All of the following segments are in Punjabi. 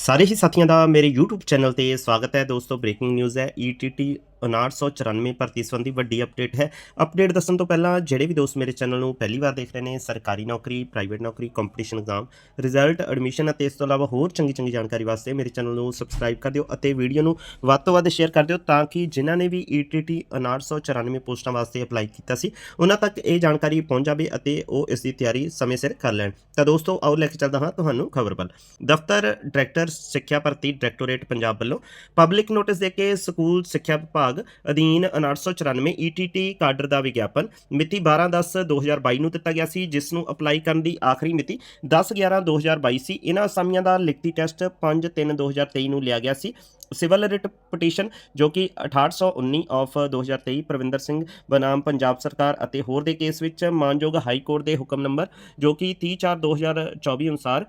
ਸਾਰੇ ਹੀ ਸਾਥੀਆਂ ਦਾ ਮੇਰੇ YouTube ਚੈਨਲ ਤੇ ਸਵਾਗਤ ਹੈ ਦੋਸਤੋ ਬ੍ਰੇਕਿੰਗ ਨਿਊਜ਼ ਹੈ E ETT 994 ਭਰਤੀ ਸੰਬੰਧੀ ਵੱਡੀ ਅਪਡੇਟ ਹੈ। ਅਪਡੇਟ ਦੱਸਣ ਤੋਂ ਪਹਿਲਾਂ ਜਿਹੜੇ ਵੀ ਦੋਸਤ ਮੇਰੇ ਚੈਨਲ ਨੂੰ ਪਹਿਲੀ ਵਾਰ ਦੇਖ ਰਹੇ ਨੇ, ਸਰਕਾਰੀ ਨੌਕਰੀ ਪ੍ਰਾਈਵੇਟ ਨੌਕਰੀ ਕੰਪੀਟੀਸ਼ਨ ਐਗਜ਼ਾਮ ਰਿਜ਼ਲਟ ਐਡਮਿਸ਼ਨ ਅਤੇ ਇਸ ਤੋਂ ਇਲਾਵਾ ਹੋਰ ਚੰਗੀ ਚੰਗੀ ਜਾਣਕਾਰੀ ਵਾਸਤੇ ਮੇਰੇ ਚੈਨਲ ਨੂੰ ਸਬਸਕ੍ਰਾਈਬ ਕਰ ਦਿਓ ਅਤੇ ਵੀਡੀਓ ਨੂੰ ਵੱਧ ਤੋਂ ਵੱਧ ਸ਼ੇਅਰ ਕਰ ਦਿਓ ਤਾਂ ਕਿ ਜਿਨ੍ਹਾਂ ਨੇ ਵੀ E ETT 994 ਪੋਸਟਾਂ ਵਾਸਤੇ ਅਪਲਾਈ ਕੀਤਾ ਸੀ, ਉਹਨਾਂ ਤੱਕ ਇਹ ਜਾਣਕਾਰੀ ਪਹੁੰਚ ਜਾਵੇ ਅਤੇ ਉਹ ਇਸ ਦੀ ਤਿਆਰੀ ਸਮੇਂ ਸਿਰ ਕਰ ਲੈਣ। ਤਾਂ ਦੋਸਤੋ, ਆਓ ਲੈ ਕੇ ਚੱਲਦਾ ਹਾਂ ਤੁਹਾਨੂੰ ਖਬਰ ਵੱਲ। ਦਫ਼ਤਰ ਡਾਇਰੈਕਟਰ ਸਿੱਖਿਆ ਭਰਤੀ ਡਾਇਰੈਕਟੋਰੇਟ ਪੰਜਾਬ ਵੱਲੋਂ। ਪਬਲਿਕ ਨੋਟਿਸ ਦੇ ਕੇ ਸਕੂਲ ਸਿੱਖਿਆ ਵਿਭਾਗ ਅਧੀਨ 994 ETT ਕਾਡਰ ਦਾ ਵਿਗਿਆਪਨ ਮਿਤੀ 12/10/2022 ਨੂੰ ਦਿੱਤਾ ਗਿਆ ਸੀ, ਜਿਸ ਨੂੰ ਅਪਲਾਈ ਕਰਨ ਦੀ ਆਖਰੀ ਮਿਤੀ 10/11/2022 ਸੀ। ਇਹਨਾਂ ਅਸਾਮੀਆਂ ਦਾ ਲਿਖਤੀ ਟੈਸਟ 5/3/2023 ਨੂੰ ਲਿਆ ਗਿਆ ਸੀ। ਸਿਵਲ ਰਿਟ ਪਟੀਸ਼ਨ, ਜੋ ਕਿ 6819 ਆਫ 2023 ਪ੍ਰਵਿੰਦਰ ਸਿੰਘ ਬਨਾਮ ਪੰਜਾਬ ਸਰਕਾਰ ਅਤੇ ਹੋਰ ਦੇ ਕੇਸ ਵਿੱਚ ਮਾਨਯੋਗ ਹਾਈ ਕੋਰਟ ਦੇ ਹੁਕਮ ਨੰਬਰ, ਜੋ ਕਿ 30/4/2024 ਅਨੁਸਾਰ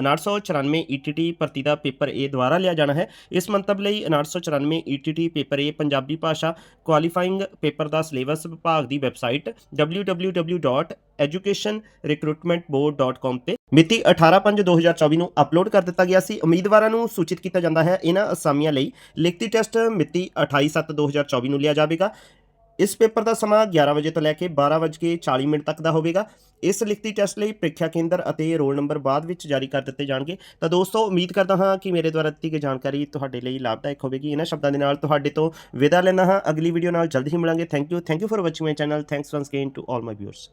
994 ETT ਭਰਤੀ ਦਾ ਪੇਪਰ A ਦੁਆਰਾ ਲਿਆ ਜਾਣਾ ਹੈ। ਇਸ ਮੰਤਵ ਲਈ 994 ETT ਪੇਪਰ A ਪੰਜਾਬੀ ਭਾਸ਼ਾ ਕੁਆਲੀਫਾਈਂਗ ਪੇਪਰ ਦਾ ਸਿਲੇਬਸ ਵਿਭਾਗ ਦੀ ਵੈਬਸਾਈਟ www.educationrecruitmentboard.com ਤੇ ਮਿਤੀ 18/5/2024 ਨੂੰ ਅਪਲੋਡ ਕਰ ਦਿੱਤਾ ਗਿਆ ਸੀ। ਉਮੀਦਵਾਰਾਂ ਨੂੰ ਸੂਚਿਤ ਕੀਤਾ ਜਾਂਦਾ ਹੈ, ਇਹਨਾਂ ਅਸਾਮੀਆਂ ਲਈ ਲਿਖਤੀ ਟੈਸਟ ਮਿਤੀ 28/7/2024 ਨੂੰ ਲਿਆ ਜਾਵੇਗਾ। ਇਸ ਪੇਪਰ ਦਾ ਸਮਾਂ 11 ਵਜੇ ਤੋਂ ਲੈ ਕੇ 12 ਵਜੇ ਕੇ 40 ਮਿੰਟ ਤੱਕ ਦਾ ਹੋਵੇਗਾ। ਇਸ ਲਿਖਤੀ ਟੈਸਟ ਲਈ ਪ੍ਰੀਖਿਆ ਕੇਂਦਰ ਅਤੇ ਰੋਲ ਨੰਬਰ ਬਾਅਦ ਵਿੱਚ ਜਾਰੀ ਕਰ ਦਿੱਤੇ ਜਾਣਗੇ। ਤਾਂ ਦੋਸਤੋ, ਉਮੀਦ ਕਰਦਾ ਹਾਂ ਕਿ ਮੇਰੇ ਦੁਆਰਾ ਦਿੱਤੀ ਗਈ ਜਾਣਕਾਰੀ ਤੁਹਾਡੇ ਲਈ ਲਾਭਦਾਇਕ ਹੋਵੇਗੀ। ਇਹਨਾਂ ਸ਼ਬਦਾਂ ਦੇ ਨਾਲ ਤੁਹਾਡੇ ਤੋਂ ਵਿਦਾ ਲੈਣਾ ਹਾਂ। ਅਗਲੀ ਵੀਡੀਓ ਨਾਲ ਜਲਦੀ ਹੀ ਮਿਲਾਂਗੇ। Thank you thank you for watching my channel thanks once again to all my viewers